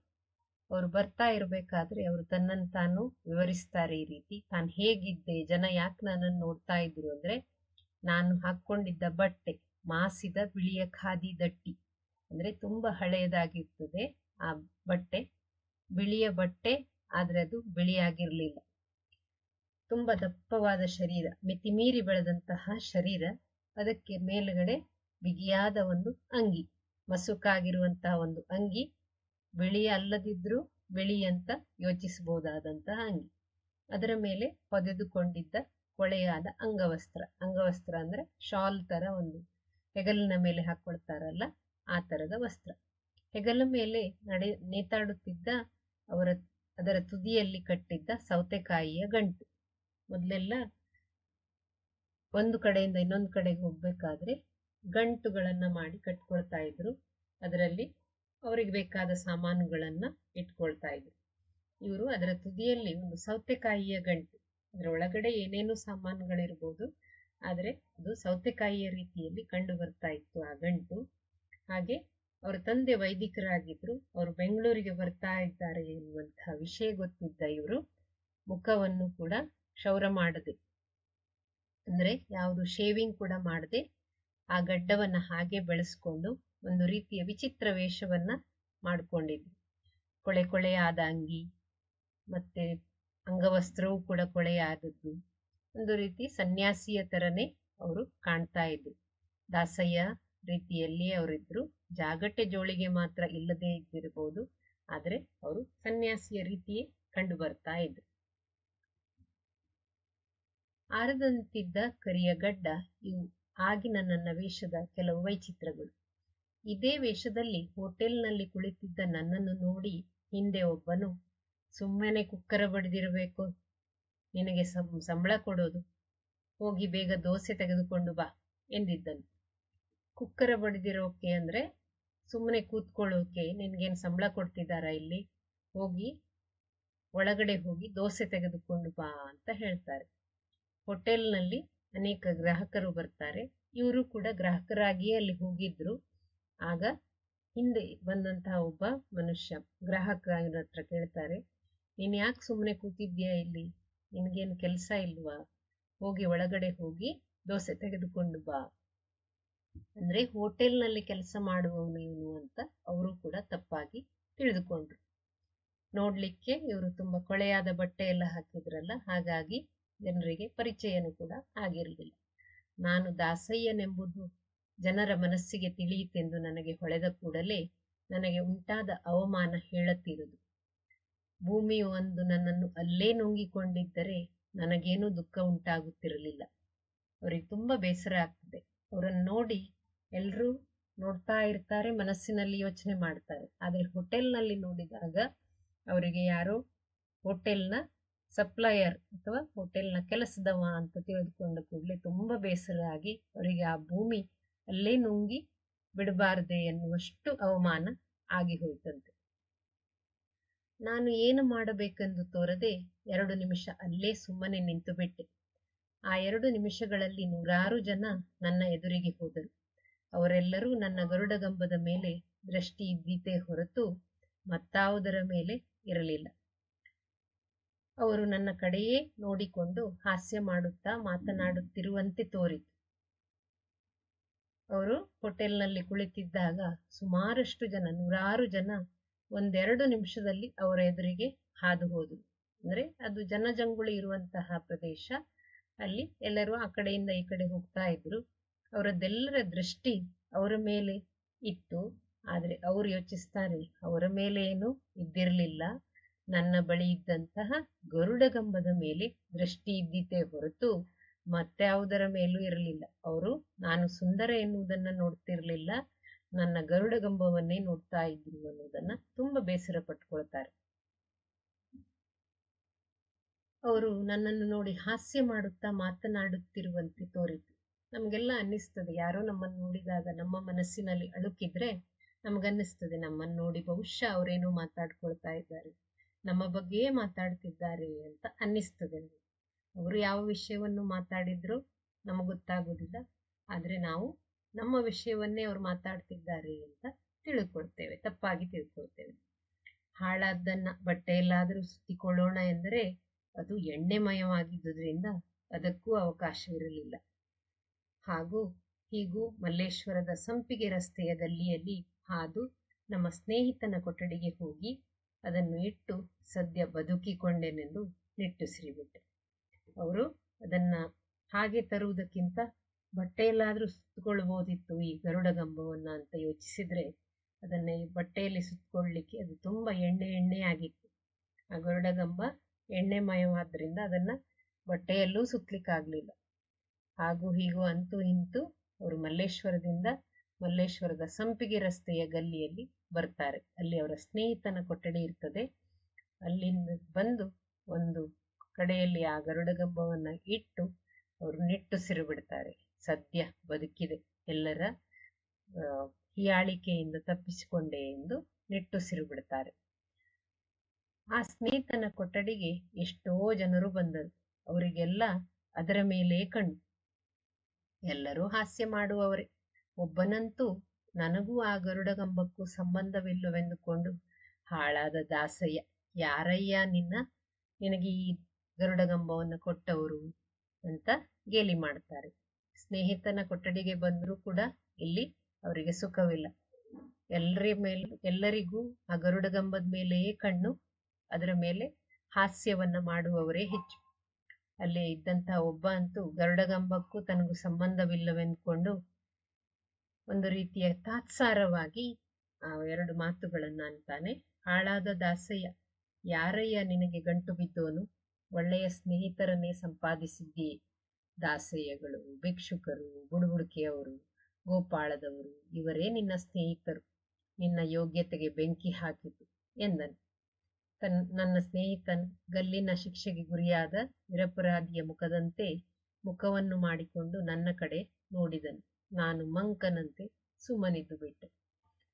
ಅವರು ಬರ್ತಾ ಇರಬೇಕಾದ್ರೆ ಅವರು ತನ್ನನ್ನು ತಾನು ವಿವರಿಸ್ತಾರೆ ಈ ರೀತಿ. ತಾನು ಹೇಗಿದ್ದೆ, ಜನ ಯಾಕೆ ನನ್ನನ್ನು ನೋಡ್ತಾ ಇದ್ರು ಅಂದ್ರೆ ನಾನು ಹಾಕ್ಕೊಂಡಿದ್ದ ಬಟ್ಟೆ, ಮಾಸಿದ ಬಿಳಿಯ ಖಾದಿ ದಟ್ಟಿ, ಅಂದ್ರೆ ತುಂಬ ಹಳೆಯದಾಗಿರ್ತದೆ ಆ ಬಟ್ಟೆ. ಬಿಳಿಯ ಬಟ್ಟೆ, ಆದರೆ ಅದು ಬಿಳಿಯಾಗಿರಲಿಲ್ಲ. ತುಂಬ ದಪ್ಪವಾದ ಶರೀರ, ಮಿತಿಮೀರಿ ಬೆಳೆದಂತಹ ಶರೀರ, ಅದಕ್ಕೆ ಮೇಲುಗಡೆ ಬಿಗಿಯಾದ ಒಂದು ಅಂಗಿ ಮಸುಕಾಗಿರುವಂತಹ ಒಂದು ಅಂಗಿ ಬಿಳಿ ಅಲ್ಲದಿದ್ರೂ ಬಿಳಿ ಅಂತ ಯೋಚಿಸಬಹುದಾದಂತಹ ಅಂಗಿ. ಅದರ ಮೇಲೆ ಹೊದೆದುಕೊಂಡಿದ್ದ ಕೊಳೆಯಾದ ಅಂಗವಸ್ತ್ರ. ಅಂಗವಸ್ತ್ರ ಅಂದ್ರೆ ಶಾಲ್ ತರ ಒಂದು ಹೆಗಲಿನ ಮೇಲೆ ಹಾಕೊಳ್ತಾರಲ್ಲ, ಆ ತರದ ವಸ್ತ್ರ. ಹೆಗಲ ಮೇಲೆ ನಡೆ, ನೇತಾಡುತ್ತಿದ್ದ ಅವರ, ಅದರ ತುದಿಯಲ್ಲಿ ಕಟ್ಟಿದ್ದ ಸೌತೆಕಾಯಿಯ ಗಂಟು. ಮೊದಲೆಲ್ಲ ಒಂದು ಕಡೆಯಿಂದ ಇನ್ನೊಂದು ಕಡೆಗೆ ಹೋಗ್ಬೇಕಾದ್ರೆ ಗಂಟುಗಳನ್ನ ಮಾಡಿ ಕಟ್ಕೊಳ್ತಾ ಇದ್ರು. ಅದರಲ್ಲಿ ಅವರಿಗೆ ಬೇಕಾದ ಸಾಮಾನುಗಳನ್ನ ಇಟ್ಕೊಳ್ತಾ ಇದ್ರು. ಇವರು ಅದರ ತುದಿಯಲ್ಲಿ ಒಂದು ಸೌತೆಕಾಯಿಯ ಗಂಟು. ಅದರ ಒಳಗಡೆ ಏನೇನು ಸಾಮಾನುಗಳಿರ್ಬೋದು, ಆದರೆ ಅದು ಸೌತೆಕಾಯಿಯ ರೀತಿಯಲ್ಲಿ ಕಂಡು ಬರ್ತಾ ಇತ್ತು ಆ ಗಂಟು. ಹಾಗೆ ಅವರ ತಂದೆ ವೈದಿಕರಾಗಿದ್ರು, ಅವರು ಬೆಂಗಳೂರಿಗೆ ಬರ್ತಾ ಇದ್ದಾರೆ ಎನ್ನುವಂತಹ ವಿಷಯ ಗೊತ್ತಿದ್ದ ಇವರು, ಮುಖವನ್ನು ಕೂಡ ಕ್ಷೌರ ಮಾಡದೆ, ಅಂದ್ರೆ ಯಾವುದು ಶೇವಿಂಗ್ ಕೂಡ ಮಾಡದೆ ಆ ಗಡ್ಡವನ್ನ ಹಾಗೆ ಬೆಳೆಸ್ಕೊಂಡು ಒಂದು ರೀತಿಯ ವಿಚಿತ್ರ ವೇಷವನ್ನ ಮಾಡ್ಕೊಂಡಿದ್ರು. ಕೊಳೆ ಕೊಳೆಯಾದ ಅಂಗಿ, ಮತ್ತೆ ಅಂಗವಸ್ತ್ರವೂ ಕೂಡ ಕೊಳೆಯಾದದ್ದು. ಒಂದು ರೀತಿ ಸನ್ಯಾಸಿಯ ತರನೇ ಅವರು ಕಾಣ್ತಾ ಇದ್ರು. ದಾಸಯ್ಯ ರೀತಿಯಲ್ಲಿ ಅವರಿದ್ರು. ಜಾಗಟೆ ಜೋಳಿಗೆ ಮಾತ್ರ ಇಲ್ಲದೆ ಇದ್ದಿರಬಹುದು. ಆದರೆ ಅವರು ಸನ್ಯಾಸಿಯ ರೀತಿಯೇ ಕಂಡು ಬರ್ತಾ ಇದ್ರು. ಆರದಂತಿದ್ದ ಕರಿಯ ಗಡ್ಡ ಇವು ಆಗಿನ ನನ್ನ ವೇಷದ ಕೆಲವು ವೈಚಿತ್ರಗಳು. ಇದೇ ವೇಷದಲ್ಲಿ ಹೋಟೆಲ್ನಲ್ಲಿ ಕುಳಿತಿದ್ದ ನನ್ನನ್ನು ನೋಡಿ ಹಿಂದೆ ಒಬ್ಬನು ಸುಮ್ಮನೆ ಕುಕ್ಕರ ಬಡಿದಿರಬೇಕು. ನಿನಗೆ ಸಂಬಳ ಕೊಡೋದು. ಹೋಗಿ ಬೇಗ ದೋಸೆ ತೆಗೆದುಕೊಂಡು ಬಾ ಎಂದಿದ್ದನು. ಕುಕ್ಕರ ಬಡಿದಿರೋಕೆ ಅಂದ್ರೆ ಸುಮ್ಮನೆ ಕೂತ್ಕೊಳ್ಳೋಕೆ ನಿನ್ಗೇನು ಸಂಬಳ ಕೊಡ್ತಿದ್ದಾರಾ ಇಲ್ಲಿ? ಹೋಗಿ, ಒಳಗಡೆ ಹೋಗಿ ದೋಸೆ ತೆಗೆದುಕೊಂಡು ಬಾ ಅಂತ ಹೇಳ್ತಾರೆ. ಹೋಟೆಲ್ನಲ್ಲಿ ಅನೇಕ ಗ್ರಾಹಕರು ಬರ್ತಾರೆ. ಇವರು ಕೂಡ ಗ್ರಾಹಕರಾಗಿಯೇ ಅಲ್ಲಿ ಹೋಗಿದ್ರು. ಆಗ ಹಿಂದೆ ಬಂದಂತಹ ಒಬ್ಬ ಮನುಷ್ಯ ಗ್ರಾಹಕರ ಹತ್ರ ಕೇಳ್ತಾರೆ ನೀನ್ ಯಾಕೆ ಸುಮ್ಮನೆ ಕೂತಿದ್ಯಾ ಇಲ್ಲಿ? ನಿನಗೇನು ಕೆಲಸ ಇಲ್ವಾ? ಹೋಗಿ ಒಳಗಡೆ ಹೋಗಿ ದೋಸೆ ತೆಗೆದುಕೊಂಡು ಬಾ. ಅಂದ್ರೆ ಹೋಟೆಲ್ನಲ್ಲಿ ಕೆಲಸ ಮಾಡುವವನು ಇವನು ಅಂತ ಅವರು ಕೂಡ ತಪ್ಪಾಗಿ ತಿಳಿದುಕೊಂಡ್ರು. ನೋಡಲಿಕ್ಕೆ ಇವರು ತುಂಬಾ ಕೊಳೆಯಾದ ಬಟ್ಟೆ ಎಲ್ಲ ಹಾಕಿದ್ರಲ್ಲ, ಹಾಗಾಗಿ ಜನರಿಗೆ ಪರಿಚಯನೂ ಕೂಡ ಆಗಿರಲಿಲ್ಲ. ನಾನು ದಾಸಯ್ಯನೆಂಬುದು ಜನರ ಮನಸ್ಸಿಗೆ ತಿಳಿಯಿತೆಂದು ನನಗೆ ಹೊಳೆದ ಕೂಡಲೇ ನನಗೆ ಉಂಟಾದ ಅವಮಾನ ಹೇಳತ್ತಿರುವುದು ಭೂಮಿಯು ಒಂದು ನನ್ನನ್ನು ಅಲ್ಲೇ ನುಂಗಿಕೊಂಡಿದ್ದರೆ ನನಗೇನೂ ದುಃಖ ಉಂಟಾಗುತ್ತಿರಲಿಲ್ಲ. ಅವರಿಗೆ ತುಂಬಾ ಬೇಸರ ಆಗ್ತದೆ. ಅವರನ್ನು ನೋಡಿ ಎಲ್ಲರೂ ನೋಡ್ತಾ ಇರ್ತಾರೆ, ಮನಸ್ಸಿನಲ್ಲಿ ಯೋಚನೆ ಮಾಡ್ತಾರೆ. ಆದರೆ ಹೋಟೆಲ್ನಲ್ಲಿ ನೋಡಿದಾಗ ಅವರಿಗೆ ಯಾರೋ ಹೋಟೆಲ್ನ ಸಪ್ಲೈಯರ್ ಅಥವಾ ಹೋಟೆಲ್ನ ಕೆಲಸದವ ಅಂತ ತಿಳಿದುಕೊಂಡ ಕೂಡಲೇ ತುಂಬಾ ಬೇಸರ ಆಗಿ ಅವರಿಗೆ ಆ ಭೂಮಿ ಅಲ್ಲೇ ನುಂಗಿ ಬಿಡಬಾರದೆ ಎನ್ನುವಷ್ಟು ಅವಮಾನ ಆಗಿ ಹೋಯ್ತಂತೆ. ನಾನು ಏನು ಮಾಡಬೇಕೆಂದು ತೋರದೆ ಎರಡು ನಿಮಿಷ ಅಲ್ಲೇ ಸುಮ್ಮನೆ ನಿಂತುಬಿಟ್ಟೆ ಆ ಎರಡು ನಿಮಿಷಗಳಲ್ಲಿ ನೂರಾರು ಜನ ನನ್ನ ಎದುರಿಗೆ ಹೋದರು. ಅವರೆಲ್ಲರೂ ನನ್ನ ಗರುಡಗಂಬದ ಮೇಲೆ ದೃಷ್ಟಿ ಇದ್ದೀತೆ ಹೊರತು ಮತ್ತಾವುದರ ಮೇಲೆ ಇರಲಿಲ್ಲ. ಅವರು ನನ್ನ ಕಡೆಯೇ ನೋಡಿಕೊಂಡು ಹಾಸ್ಯ ಮಾಡುತ್ತಾ ಮಾತನಾಡುತ್ತಿರುವಂತೆ ತೋರಿತು. ಅವರು ಹೋಟೆಲ್ನಲ್ಲಿ ಕುಳಿತಿದ್ದಾಗ ಸುಮಾರಷ್ಟು ಜನ, ನೂರಾರು ಜನ ಒಂದೆರಡು ನಿಮಿಷದಲ್ಲಿ ಅವರ ಎದುರಿಗೆ ಹಾದು ಹೋದ್ರು ಅಂದ್ರೆ ಅದು ಜನಜಂಗುಳಿ ಇರುವಂತಹ ಪ್ರದೇಶ. ಅಲ್ಲಿ ಎಲ್ಲರೂ ಆ ಕಡೆಯಿಂದ ಈ ಕಡೆ ಹೋಗ್ತಾ ಇದ್ರು. ಅವರದ್ದೆಲ್ಲರ ದೃಷ್ಟಿ ಅವರ ಮೇಲೆ ಇತ್ತು. ಆದ್ರೆ ಅವರು ಯೋಚಿಸ್ತಾರೆ, ಅವರ ಮೇಲೆ ಏನು ಇದ್ದಿರಲಿಲ್ಲ. ನನ್ನ ಬಳಿ ಇದ್ದಂತಹ ಗರುಡಗಂಬದ ಮೇಲೆ ದೃಷ್ಟಿ ಇದ್ದಿತೆ ಹೊರತು ಮತ್ಯಾವುದರ ಮೇಲೂ ಇರಲಿಲ್ಲ. ಅವರು, ನಾನು ಸುಂದರ ಎನ್ನುವುದನ್ನ ನೋಡ್ತಿರ್ಲಿಲ್ಲ. ನನ್ನ ಗರುಡಗಂಬವನ್ನೇ ನೋಡ್ತಾ ಇದ್ರು ಅನ್ನೋದನ್ನ ತುಂಬಾ ಬೇಸರ ಪಟ್ಕೊಳ್ತಾರೆ. ಅವರು ನನ್ನನ್ನು ನೋಡಿ ಹಾಸ್ಯ ಮಾಡುತ್ತಾ ಮಾತನಾಡುತ್ತಿರುವಂತೆ ತೋರಿತು. ನಮಗೆಲ್ಲ ಅನ್ನಿಸ್ತದೆ, ಯಾರೋ ನಮ್ಮನ್ನು ನೋಡಿದಾಗ ನಮ್ಮ ಮನಸ್ಸಿನಲ್ಲಿ ಅಳುಕಿದ್ರೆ ನಮಗನ್ನಿಸ್ತದೆ, ನಮ್ಮನ್ನು ನೋಡಿ ಬಹುಶಃ ಅವರೇನೋ ಮಾತಾಡ್ಕೊಳ್ತಾ ಇದ್ದಾರೆ, ನಮ್ಮ ಬಗ್ಗೆಯೇ ಮಾತಾಡ್ತಿದ್ದಾರೆ ಅಂತ ಅನ್ನಿಸ್ತದೆ ಅವರು ಯಾವ ವಿಷಯವನ್ನು ಮಾತಾಡಿದ್ರು ನಮಗೆ ಗೊತ್ತಾಗೋದಿಲ್ಲ, ಆದ್ರೆ ನಾವು ನಮ್ಮ ವಿಷಯವನ್ನೇ ಅವ್ರು ಮಾತಾಡ್ತಿದ್ದಾರೆ ಅಂತ ತಿಳ್ಕೊಳ್ತೇವೆ, ತಪ್ಪಾಗಿ ತಿಳ್ಕೊಳ್ತೇವೆ. ಹಾಳಾದ್ದನ್ನ ಬಟ್ಟೆಯಲ್ಲಾದರೂ ಸುತ್ತಿಕೊಳ್ಳೋಣ ಎಂದರೆ ಅದು ಎಣ್ಣೆಮಯವಾಗಿದ್ದುದರಿಂದ ಅದಕ್ಕೂ ಅವಕಾಶವಿರಲಿಲ್ಲ. ಹಾಗೂ ಹೀಗೂ ಮಲ್ಲೇಶ್ವರದ ಸಂಪಿಗೆ ರಸ್ತೆಯ ಗಲ್ಲಿಯಲ್ಲಿ ಹಾದು ನಮ್ಮ ಸ್ನೇಹಿತನ ಕೊಠಡಿಗೆ ಹೋಗಿ ಅದನ್ನು ಇಟ್ಟು ಸದ್ಯ ಬದುಕಿಕೊಂಡೆನೆಂದು ನಿಟ್ಟುಸಿರಿಬಿಟ್ಟೆ ಅವರು ಅದನ್ನ ಹಾಗೆ ತರುವುದಕ್ಕಿಂತ ಬಟ್ಟೆಯಲ್ಲಾದ್ರೂ ಸುತ್ತಕೊಳ್ಬೋದಿತ್ತು ಈ ಗರುಡಗಂಬವನ್ನ ಅಂತ ಯೋಚಿಸಿದರೆ ಅದನ್ನೇ ಬಟ್ಟೆಯಲ್ಲಿ ಸುತ್ತಕೊಳ್ಳಿಕ್ಕೆ ಅದು ತುಂಬ ಎಣ್ಣೆ ಎಣ್ಣೆ ಆಗಿತ್ತು. ಆ ಗರುಡಗಂಬ ಎಣ್ಣೆಮಯವಾದ್ರಿಂದ ಅದನ್ನು ಬಟ್ಟೆಯಲ್ಲೂ ಸುತ್ತಲಿಕ್ಕಾಗಲಿಲ್ಲ ಹಾಗೂ ಹೀಗೂ ಅಂತೂ ಇಂತೂ ಅವರು ಮಲ್ಲೇಶ್ವರದಿಂದ ಮಲ್ಲೇಶ್ವರದ ಸಂಪಿಗೆ ರಸ್ತೆಯ ಗಲ್ಲಿಯಲ್ಲಿ ಬರ್ತಾರೆ. ಅಲ್ಲಿ ಅವರ ಸ್ನೇಹಿತನ ಕೊಠಡಿ ಇರ್ತದೆ. ಅಲ್ಲಿಂದ ಬಂದು ಒಂದು ಕಡೆಯಲ್ಲಿ ಆ ಗರುಡಗಂಬವನ್ನು ಇಟ್ಟು ಅವರು ನಿಟ್ಟುಸಿರು ಬಿಡ್ತಾರೆ. ಸದ್ಯ ಬದುಕಿದೆ ಎಲ್ಲರ ಹೀಯಾಳಿಕೆಯಿಂದ ತಪ್ಪಿಸಿಕೊಂಡೆ ಎಂದು ನಿಟ್ಟುಸಿರು ಬಿಡ್ತಾರೆ. ಆ ಸ್ನೇಹಿತನ ಕೊಠಡಿಗೆ ಎಷ್ಟೋ ಜನರು ಬಂದರು. ಅವರಿಗೆಲ್ಲ ಅದರ ಮೇಲೆ ಕಣ್ಣು. ಎಲ್ಲರೂ ಹಾಸ್ಯ ಮಾಡುವವರೇ. ಒಬ್ಬನಂತೂ ನನಗೂ ಆ ಗರುಡಗಂಬಕ್ಕೂ ಸಂಬಂಧವಿಲ್ಲವೆಂದುಕೊಂಡು, ಹಾಳಾದ ದಾಸಯ್ಯ, ಯಾರಯ್ಯ ನಿನ್ನ? ನಿನಗೆ ಈ ಗರುಡಗಂಬವನ್ನು ಕೊಟ್ಟವರು? ಅಂತ ಗೇಲಿ ಮಾಡ್ತಾರೆ. ಸ್ನೇಹಿತನ ಕೊಠಡಿಗೆ ಬಂದರೂ ಕೂಡ ಇಲ್ಲಿ ಅವರಿಗೆ ಸುಖವಿಲ್ಲ. ಎಲ್ಲರ ಮೇಲೆ, ಎಲ್ಲರಿಗೂ ಆ ಗರುಡಗಂಬದ ಮೇಲೆಯೇ ಕಣ್ಣು, ಅದರ ಮೇಲೆ ಹಾಸ್ಯವನ್ನ ಮಾಡುವವರೇ ಹೆಚ್ಚು. ಅಲ್ಲಿ ಇದ್ದಂತಹ ಒಬ್ಬ ಅಂತೂ ಗರುಡಗಂಬಕ್ಕೂ ತನಗೂ ಸಂಬಂಧವಿಲ್ಲವೆಂದುಕೊಂಡು ಒಂದು ರೀತಿಯ ತಾತ್ಸಾರವಾಗಿ ಆ ಎರಡು ಮಾತುಗಳನ್ನ ಅಂತಾನೆ ಹಾಳಾದ ದಾಸಯ್ಯ, ಯಾರಯ್ಯ ನಿನಗೆ ಗಂಟು ಬಿದ್ದೋನು? ಒಳ್ಳೆಯ ಸ್ನೇಹಿತರನ್ನೇ ಸಂಪಾದಿಸಿದ್ದೀಯೇ. ದಾಸಯ್ಯಗಳು, ಭಿಕ್ಷುಕರು, ಬುಡುಬುಡಿಕೆಯವರು, ಗೋಪಾಳದವರು, ಇವರೇ ನಿನ್ನ ಸ್ನೇಹಿತರು. ನಿನ್ನ ಯೋಗ್ಯತೆಗೆ ಬೆಂಕಿ ಹಾಕಿತು ಎಂದನು. ತನ್, ನನ್ನ ಸ್ನೇಹಿತನ ಗಲ್ಲಿನ ಶಿಕ್ಷೆಗೆ ಗುರಿಯಾದ ನಿರಪರಾಧಿಯ ಮುಖದಂತೆ ಮುಖವನ್ನು ಮಾಡಿಕೊಂಡು ನನ್ನ ಕಡೆ ನೋಡಿದನು. ನಾನು ಮಂಕನಂತೆ ಸುಮ್ಮನಿದ್ದು ಬಿಟ್ಟೆ.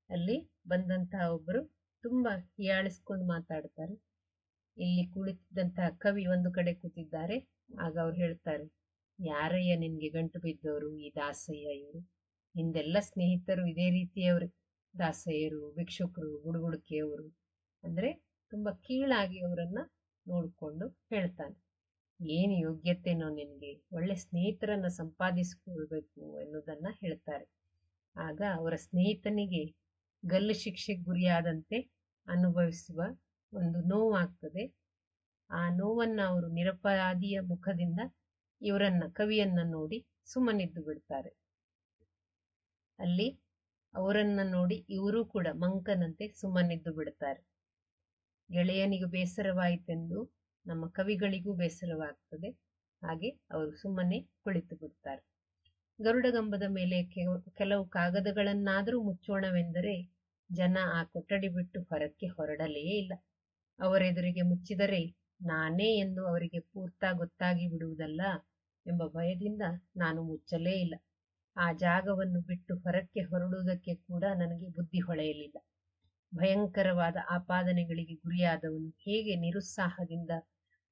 ಅಲ್ಲಿ ಬಂದಂತಹ ಒಬ್ಬರು ತುಂಬಾ ಹೀಯಾಳಿಸ್ಕೊಂಡು ಮಾತಾಡ್ತಾರೆ. ಇಲ್ಲಿ ಕುಳಿತಿದ್ದಂತಹ ಕವಿ ಒಂದು ಕಡೆ ಕೂತಿದ್ದಾರೆ. ಆಗ ಅವ್ರು ಹೇಳ್ತಾರೆ ಯಾರಯ್ಯ ನಿನ್ಗೆ ಗಂಟು ಬಿದ್ದವರು ಈ ದಾಸಯ್ಯ ಇವರು ನಿಂದೆಲ್ಲ ಸ್ನೇಹಿತರು ಇದೇ ರೀತಿಯವರು. ದಾಸಯ್ಯರು, ಭಿಕ್ಷುಕರು, ಬುಡುಬುಡಿಕೆಯವರು. ಅಂದ್ರೆ ತುಂಬಾ ಕೀಳಾಗಿ ಅವರನ್ನ ನೋಡಿಕೊಂಡು ಹೇಳ್ತಾನೆ. ಏನು ಯೋಗ್ಯತೆನೋ ನಿನಗೆ? ಒಳ್ಳೆ ಸ್ನೇಹಿತರನ್ನ ಸಂಪಾದಿಸಿಕೊಳ್ಬೇಕು ಎನ್ನುವುದನ್ನ ಹೇಳ್ತಾರೆ. ಆಗ ಅವರ ಸ್ನೇಹಿತನಿಗೆ ಗಲ್ಲು ಶಿಕ್ಷೆಗೆ ಗುರಿಯಾದಂತೆ ಅನುಭವಿಸುವ ಒಂದು ನೋವಾಗ್ತದೆ. ಆ ನೋವನ್ನ ಅವರು ನಿರಪರಾಧಿಯ ಮುಖದಿಂದ ಇವರನ್ನ, ಕವಿಯನ್ನ ನೋಡಿ ಸುಮ್ಮನಿದ್ದು ಬಿಡ್ತಾರೆ. ಅಲ್ಲಿ ಅವರನ್ನ ನೋಡಿ ಇವರು ಕೂಡ ಮಂಕನಂತೆ ಸುಮ್ಮನಿದ್ದು ಬಿಡುತ್ತಾರೆ ಗೆಳೆಯನಿಗೆ ಬೇಸರವಾಯಿತೆಂದು ನಮ್ಮ ಕವಿಗಳಿಗೂ ಬೇಸರವಾಗ್ತದೆ. ಹಾಗೆ ಅವರು ಸುಮ್ಮನೆ ಕುಳಿತು ಬಿಡ್ತಾರೆ. ಗರುಡಗಂಬದ ಮೇಲೆ ಕೆಲವು ಕಾಗದಗಳನ್ನಾದರೂ ಮುಚ್ಚೋಣವೆಂದರೆ ಜನ ಆ ಕೊಠಡಿ ಬಿಟ್ಟು ಹೊರಕ್ಕೆ ಹೊರಡಲೇ ಇಲ್ಲ. ಅವರೆದುರಿಗೆ ಮುಚ್ಚಿದರೆ ನಾನೇ ಎಂದು ಅವರಿಗೆ ಪೂರ್ತ ಗೊತ್ತಾಗಿ ಬಿಡುವುದಲ್ಲ. ಎಂಬ ಭಯದಿಂದ ನಾನು ಮುಚ್ಚಲೇ ಇಲ್ಲ. ಆ ಜಾಗವನ್ನು ಬಿಟ್ಟು ಹೊರಕ್ಕೆ ಹೊರಡುವುದಕ್ಕೆ ಕೂಡ ನನಗೆ ಬುದ್ಧಿ ಹೊಳೆಯಲಿಲ್ಲ. ಭಯಂಕರವಾದ ಆಪಾದನೆಗಳಿಗೆ ಗುರಿಯಾದವನು ಹೇಗೆ ನಿರುತ್ಸಾಹದಿಂದ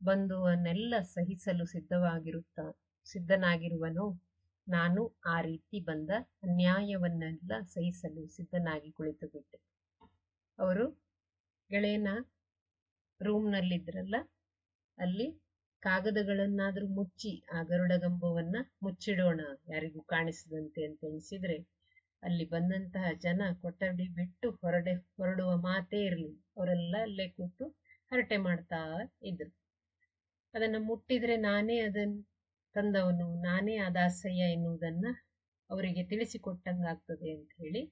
ಬಂದುವನ್ನೆಲ್ಲ ಸಹಿಸಲು ಸಿದ್ಧವಾಗಿರುತ್ತ, ಸಿದ್ಧನಾಗಿರುವನೋ? ನಾನು ಆ ರೀತಿ ಬಂದ ಅನ್ಯಾಯವನ್ನೆಲ್ಲ ಸಹಿಸಲು ಸಿದ್ಧನಾಗಿ ಕುಳಿತು ಬಿಟ್ಟೆ ಅವರು ಗೆಳೆಯನ ರೂಮ್ನಲ್ಲಿದ್ರಲ್ಲ ಅಲ್ಲಿ ಕಾಗದಗಳನ್ನಾದ್ರೂ ಮುಚ್ಚಿ ಆ ಗರುಡಗಂಬವನ್ನ ಮುಚ್ಚಿಡೋಣ ಯಾರಿಗೂ ಕಾಣಿಸದಂತೆ ಅಂತ ಎಣಿಸಿದ್ರೆ ಅಲ್ಲಿ ಬಂದಂತಹ ಜನ ಕೊಠಡಿ ಬಿಟ್ಟು ಹೊರಡೆ ಹೊರಡುವ ಮಾತೇ ಇರಲಿ. ಅವರೆಲ್ಲ ಅಲ್ಲೇ ಕೂತು ಹರಟೆ ಮಾಡ್ತಾ ಇದ್ರು. ಅದನ್ನ ಮುಟ್ಟಿದ್ರೆ ನಾನೇ ಅದನ್ನ ತಂದವನು, ನಾನೇ ಆ ದಾಸಯ್ಯ ಎನ್ನುವುದನ್ನ ಅವರಿಗೆ ತಿಳಿಸಿಕೊಟ್ಟಂಗಾಗ್ತದೆ ಅಂತ ಹೇಳಿ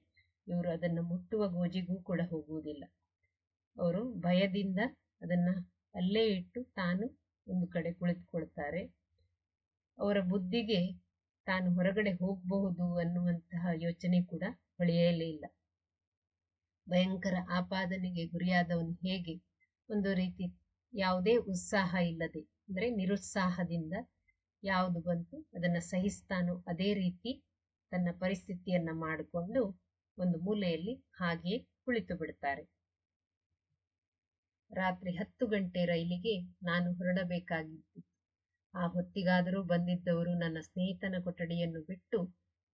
ಇವರು ಅದನ್ನ ಮುಟ್ಟುವ ಗೋಜಿಗೂ ಕೂಡ ಹೋಗುವುದಿಲ್ಲ. ಅವರು ಭಯದಿಂದ ಅದನ್ನ ಅಲ್ಲೇ ಇಟ್ಟು ತಾನು ಒಂದು ಕಡೆ ಕುಳಿತುಕೊಳ್ತಾರೆ. ಅವರ ಬುದ್ಧಿಗೆ ತಾನು ಹೊರಗಡೆ ಹೋಗಬಹುದು ಅನ್ನುವಂತಹ ಯೋಚನೆ ಕೂಡ ಹೊಳೆಯಲೇ ಇಲ್ಲ. ಭಯಂಕರ ಆಪಾದನೆಗೆ ಗುರಿಯಾದವನು ಹೇಗೆ? ಒಂದು ರೀತಿ ಯಾವುದೇ ಉತ್ಸಾಹ ಇಲ್ಲದೆ, ಅಂದರೆ ನಿರುತ್ಸಾಹದಿಂದ ಯಾವುದು ಬಂತು, ಅದನ್ನ ಸಹಿಸ್ತಾನೋ ಅದೇ ರೀತಿ ತನ್ನ ಪರಿಸ್ಥಿತಿಯನ್ನ ಮಾಡಿಕೊಂಡು ಒಂದು ಮೂಲೆಯಲ್ಲಿ ಹಾಗೆ ಕುಳಿತು ಬಿಡ್ತಾರೆ ರಾತ್ರಿ ಹತ್ತು ಗಂಟೆ ರೈಲಿಗೆ ನಾನು ಹೊರಡಬೇಕಾಗಿತ್ತು. ಆ ಹೊತ್ತಿಗಾದರೂ ಬಂದಿದ್ದವರು ನನ್ನ ಸ್ನೇಹಿತನ ಕೊಠಡಿಯನ್ನು ಬಿಟ್ಟು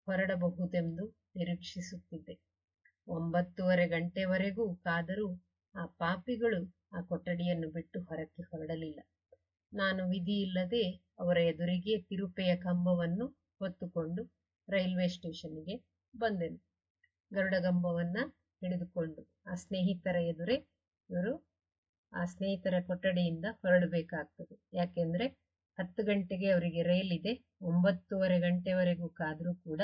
ಹೊರಡಬಹುದೆಂದು ನಿರೀಕ್ಷಿಸುತ್ತಿದ್ದೆ. ಒಂಬತ್ತೂವರೆ ಗಂಟೆವರೆಗೂ ಕಾದರೂ ಆ ಪಾಪಿಗಳು ಆ ಕೊಠಡಿಯನ್ನು ಬಿಟ್ಟು ಹೊರಕ್ಕೆ ಹೊರಡಲಿಲ್ಲ. ನಾನು ವಿಧಿ ಇಲ್ಲದೆ ಅವರ ಎದುರಿಗೆ ತಿರುಪೆಯ ಕಂಬವನ್ನು ಹೊತ್ತುಕೊಂಡು ರೈಲ್ವೆ ಸ್ಟೇಷನ್ಗೆ ಬಂದೆನು. ಗರುಡಗಂಬವನ್ನ ಹಿಡಿದುಕೊಂಡು ಆ ಸ್ನೇಹಿತರ ಎದುರೇ ಇವರು ಆ ಸ್ನೇಹಿತರ ಕೊಠಡಿಯಿಂದ ಹೊರಡಬೇಕಾಗ್ತದೆ. ಯಾಕೆಂದ್ರೆ ಹತ್ತು ಗಂಟೆಗೆ ಅವರಿಗೆ ರೈಲ್ ಇದೆ. ಒಂಬತ್ತೂವರೆ ಗಂಟೆವರೆಗೂ ಕಾದರೂ ಕೂಡ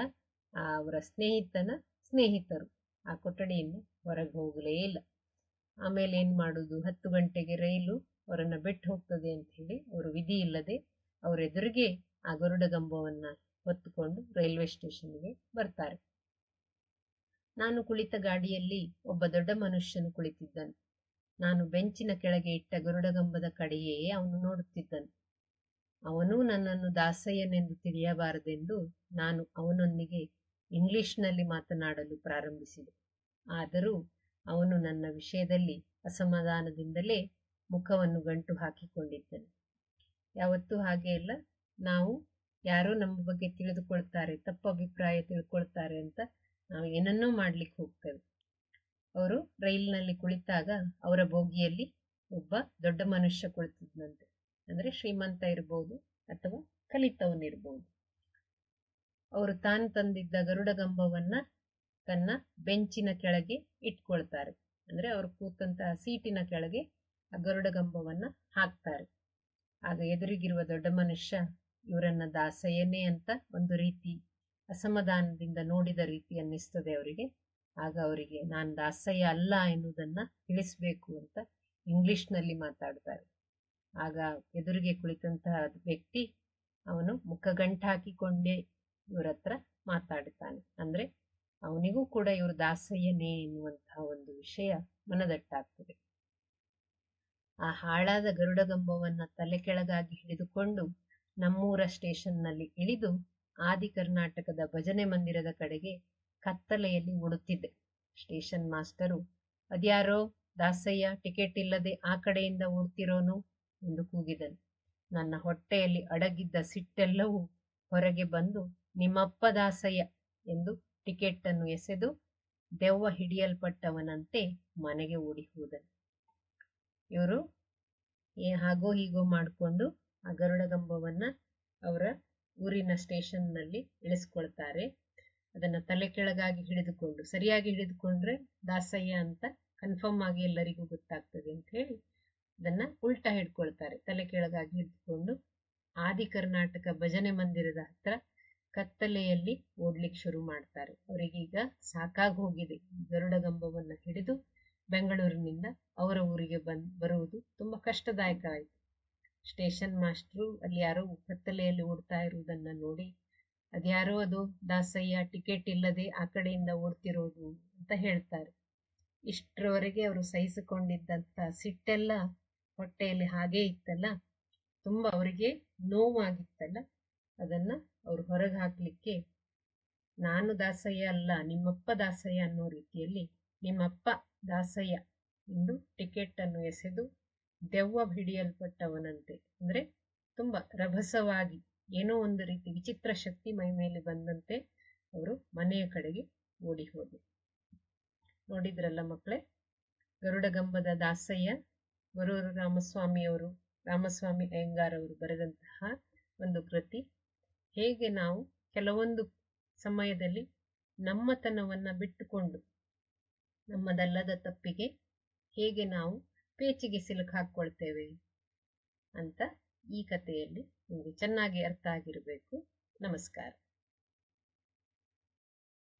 ಆ ಅವರ ಸ್ನೇಹಿತನ ಸ್ನೇಹಿತರು ಆ ಕೊಠಡಿಯಿಂದ ಹೊರಗೆ ಹೋಗಲೇ ಇಲ್ಲ. ಆಮೇಲೆ ಏನು ಮಾಡುದು? ಹತ್ತು ಗಂಟೆಗೆ ರೈಲು ಅವರನ್ನ ಬಿಟ್ಟು ಹೋಗ್ತದೆ ಅಂತ ಹೇಳಿ ಅವರು ವಿಧಿ ಇಲ್ಲದೆ ಅವರೆದುರಿಗೆ ಆ ಗರುಡಗಂಬವನ್ನು ಹೊತ್ತುಕೊಂಡು ರೈಲ್ವೆ ಸ್ಟೇಷನ್ಗೆ ಬರ್ತಾರೆ. ನಾನು ಕುಳಿತ ಗಾಡಿಯಲ್ಲಿ ಒಬ್ಬ ದೊಡ್ಡ ಮನುಷ್ಯನು ಕುಳಿತಿದ್ದನು. ನಾನು ಬೆಂಚಿನ ಕೆಳಗೆ ಇಟ್ಟ ಗರುಡಗಂಬದ ಕಡೆಯೇ ಅವನು ನೋಡುತ್ತಿದ್ದನು. ಅವನು ನನ್ನನ್ನು ದಾಸಯ್ಯನೆಂದು ತಿಳಿಯಬಾರದೆಂದು ನಾನು ಅವನೊಂದಿಗೆ ಇಂಗ್ಲಿಷ್ನಲ್ಲಿ ಮಾತನಾಡಲು ಪ್ರಾರಂಭಿಸಿದೆ. ಆದರೂ ಅವನು ನನ್ನ ವಿಷಯದಲ್ಲಿ ಅಸಮಾಧಾನದಿಂದಲೇ ಮುಖವನ್ನು ಗಂಟು ಹಾಕಿಕೊಂಡಿದ್ದನು. ಯಾವತ್ತೂ ಹಾಗೆ ಇಲ್ಲ ನಾವು ಯಾರೋ ನಮ್ಮ ಬಗ್ಗೆ ತಿಳಿದುಕೊಳ್ತಾರೆ, ತಪ್ಪು ಅಭಿಪ್ರಾಯ ತಿಳ್ಕೊಳ್ತಾರೆ ಅಂತ ನಾವು ಏನನ್ನೋ ಮಾಡ್ಲಿಕ್ಕೆ ಹೋಗ್ತೇವೆ. ಅವರು ರೈಲಿನಲ್ಲಿ ಕುಳಿತಾಗ ಅವರ ಬೋಗಿಯಲ್ಲಿ ಒಬ್ಬ ದೊಡ್ಡ ಮನುಷ್ಯ ಕುಳಿತಿದ್ನಂತೆ. ಅಂದ್ರೆ ಶ್ರೀಮಂತ ಇರ್ಬೋದು ಅಥವಾ ಕಲಿತವನಿರ್ಬೋದು. ಅವರು ತಾನು ತಂದಿದ್ದ ಗರುಡಗಂಬವನ್ನ ತನ್ನ ಬೆಂಚಿನ ಕೆಳಗೆ ಇಟ್ಕೊಳ್ತಾರೆ. ಅಂದ್ರೆ ಅವರು ಕೂತಂತಹ ಸೀಟಿನ ಕೆಳಗೆ ಆ ಗರುಡಗಂಬವನ್ನ ಹಾಕ್ತಾರೆ. ಆಗ ಎದುರಿಗಿರುವ ದೊಡ್ಡ ಮನುಷ್ಯ, ಇವರನ್ನ ದಾಸಯ್ಯನೇ ಅಂತ ಒಂದು ರೀತಿ ಅಸಮಾಧಾನದಿಂದ ನೋಡಿದ ರೀತಿ ಅನ್ನಿಸ್ತದೆ ಅವರಿಗೆ. ಆಗ ಅವರಿಗೆ ನಾನು ದಾಸಯ್ಯ ಅಲ್ಲ ಎನ್ನುವುದನ್ನು ತಿಳಿಸ್ಬೇಕು ಅಂತ ಇಂಗ್ಲಿಷ್ನಲ್ಲಿ ಮಾತಾಡ್ತಾರೆ. ಆಗ ಎದುರಿಗೆ ಕುಳಿತಂತಹ ವ್ಯಕ್ತಿ ಅವನು ಮುಖಗಂಟು ಹಾಕಿಕೊಂಡೇ ಇವ್ರ ಹತ್ರ ಮಾತಾಡ್ತಾನೆ. ಅಂದ್ರೆ ಅವನಿಗೂ ಕೂಡ ಇವರು ದಾಸಯ್ಯನೇ ಎನ್ನುವಂತಹ ಒಂದು ವಿಷಯ ಮನದಟ್ಟಾಗ್ತದೆ. ಆ ಹಾಳಾದ ಗರುಡಗಂಬವನ್ನ ತಲೆ ಕೆಳಗಾಗಿ ಹಿಡಿದುಕೊಂಡು ನಮ್ಮೂರ ಸ್ಟೇಷನ್ನಲ್ಲಿ ಇಳಿದು ಆದಿ ಕರ್ನಾಟಕದ ಭಜನೆ ಮಂದಿರದ ಕಡೆಗೆ ಕತ್ತಲೆಯಲ್ಲಿ ಓಡುತ್ತಿದ್ದೆ. ಸ್ಟೇಷನ್ ಮಾಸ್ಟರು ಅದ್ಯಾರೋ? ದಾಸಯ್ಯ, ಟಿಕೆಟ್ ಇಲ್ಲದೆ ಆ ಕಡೆಯಿಂದ ಓಡ್ತಿರೋನು? ಎಂದು ಕೂಗಿದನು. ನನ್ನ ಹೊಟ್ಟೆಯಲ್ಲಿ ಅಡಗಿದ್ದ ಸಿಟ್ಟೆಲ್ಲವೂ ಹೊರಗೆ ಬಂದು, ನಿಮ್ಮಪ್ಪ ದಾಸಯ್ಯ ಎಂದು ಟಿಕೆಟ್ ಅನ್ನು ಎಸೆದು ದೆವ್ವ ಹಿಡಿಯಲ್ಪಟ್ಟವನಂತೆ ಮನೆಗೆ ಓಡಿ ಹೋದನು. ಇವರು ಹಾಗೋ ಹೀಗೋ ಮಾಡಿಕೊಂಡು ಆ ಗರುಡಗಂಬವನ್ನ ಅವರ ಊರಿನ ಸ್ಟೇಷನ್ನಲ್ಲಿ ಇಳಿಸ್ಕೊಳ್ತಾರೆ. ಅದನ್ನ ತಲೆ ಕೆಳಗಾಗಿ ಹಿಡಿದುಕೊಂಡು, ಸರಿಯಾಗಿ ಹಿಡಿದುಕೊಂಡ್ರೆ ದಾಸಯ್ಯ ಅಂತ ಕನ್ಫರ್ಮ್ ಆಗಿ ಎಲ್ಲರಿಗೂ ಗೊತ್ತಾಗ್ತದೆ ಅಂತ ಹೇಳಿ ಅದನ್ನ ಉಲ್ಟಾ ಹಿಡ್ಕೊಳ್ತಾರೆ. ತಲೆ ಕೆಳಗಾಗಿ ಹಿಡಿದುಕೊಂಡು ಆದಿ ಕರ್ನಾಟಕ ಭಜನೆ ಮಂದಿರದ ಹತ್ರ ಕತ್ತಲೆಯಲ್ಲಿ ಓಡ್ಲಿಕ್ಕೆ ಶುರು ಮಾಡ್ತಾರೆ. ಅವರಿಗೀಗ ಸಾಕಾಗಿ ಹೋಗಿದೆ. ಗರುಡಗಂಬವನ್ನ ಹಿಡಿದು ಬೆಂಗಳೂರಿನಿಂದ ಅವರ ಊರಿಗೆ ಬಂದ್, ಬರುವುದು ತುಂಬಾ ಕಷ್ಟದಾಯಕ ಆಯಿತು. ಸ್ಟೇಷನ್ ಮಾಸ್ಟ್ರು ಅಲ್ಲಿ ಯಾರೋ ಕತ್ತಲೆಯಲ್ಲಿ ಓಡ್ತಾ ಇರುವುದನ್ನ ನೋಡಿ ಅದ್ಯಾರೋ ಅದು ದಾಸಯ್ಯ ಟಿಕೆಟ್ ಇಲ್ಲದೆ ಆ ಕಡೆಯಿಂದ ಓಡ್ತಿರೋದು ಅಂತ ಹೇಳ್ತಾರೆ. ಇಷ್ಟರವರೆಗೆ ಅವರು ಸಹಿಸಿಕೊಂಡಿದ್ದಂತ ಸಿಟ್ಟೆಲ್ಲ ಹೊಟ್ಟೆಯಲ್ಲಿ ಹಾಗೇ ಇತ್ತಲ್ಲ, ತುಂಬಾ ಅವರಿಗೆ ನೋವಾಗಿತ್ತಲ್ಲ, ಅದನ್ನ ಅವ್ರು ಹೊರಗೆ ಹಾಕ್ಲಿಕ್ಕೆ ನಾನು ದಾಸಯ್ಯ ಅಲ್ಲ, ನಿಮ್ಮಪ್ಪ ದಾಸಯ್ಯ ಅನ್ನೋ ರೀತಿಯಲ್ಲಿ ನಿಮ್ಮಪ್ಪ ದಾಸಯ್ಯ ಎಂದು ಟಿಕೆಟ್ ಅನ್ನು ಎಸೆದು ದೆವ್ವ ಹಿಡಿಯಲ್ಪಟ್ಟವನಂತೆ. ಅಂದ್ರೆ ತುಂಬಾ ರಭಸವಾಗಿ ಏನೋ ಒಂದು ರೀತಿ ವಿಚಿತ್ರ ಶಕ್ತಿ ಮೈ ಮೇಲೆ ಬಂದಂತೆ ಅವರು ಮನೆಯ ಕಡೆಗೆ ಓಡಿ ಹೋದರು. ನೋಡಿದ್ರಲ್ಲ ಮಕ್ಕಳೇ ಗರುಡಗಂಬದ ದಾಸಯ್ಯ, ಗೊರೂರು ರಾಮಸ್ವಾಮಿಯವರು ರಾಮಸ್ವಾಮಿ ಅಯ್ಯಂಗಾರ್ ಅವರು ಬರೆದಂತಹ ಒಂದು ಕೃತಿ. ಹೇಗೆ ನಾವು ಕೆಲವೊಂದು ಸಮಯದಲ್ಲಿ ನಮ್ಮತನವನ್ನು ಬಿಟ್ಟುಕೊಂಡು ನಮ್ಮದಲ್ಲದ ತಪ್ಪಿಗೆ ಹೇಗೆ ನಾವು ಪೇಚಿಗೆ ಸಿಲುಕ್ ಹಾಕ್ಕೊಳ್ತೇವೆ ಅಂತ ಈ ಕಥೆಯಲ್ಲಿ ನಿಮಗೆ ಚೆನ್ನಾಗಿ ಅರ್ಥ ಆಗಿರಬೇಕು. ನಮಸ್ಕಾರ.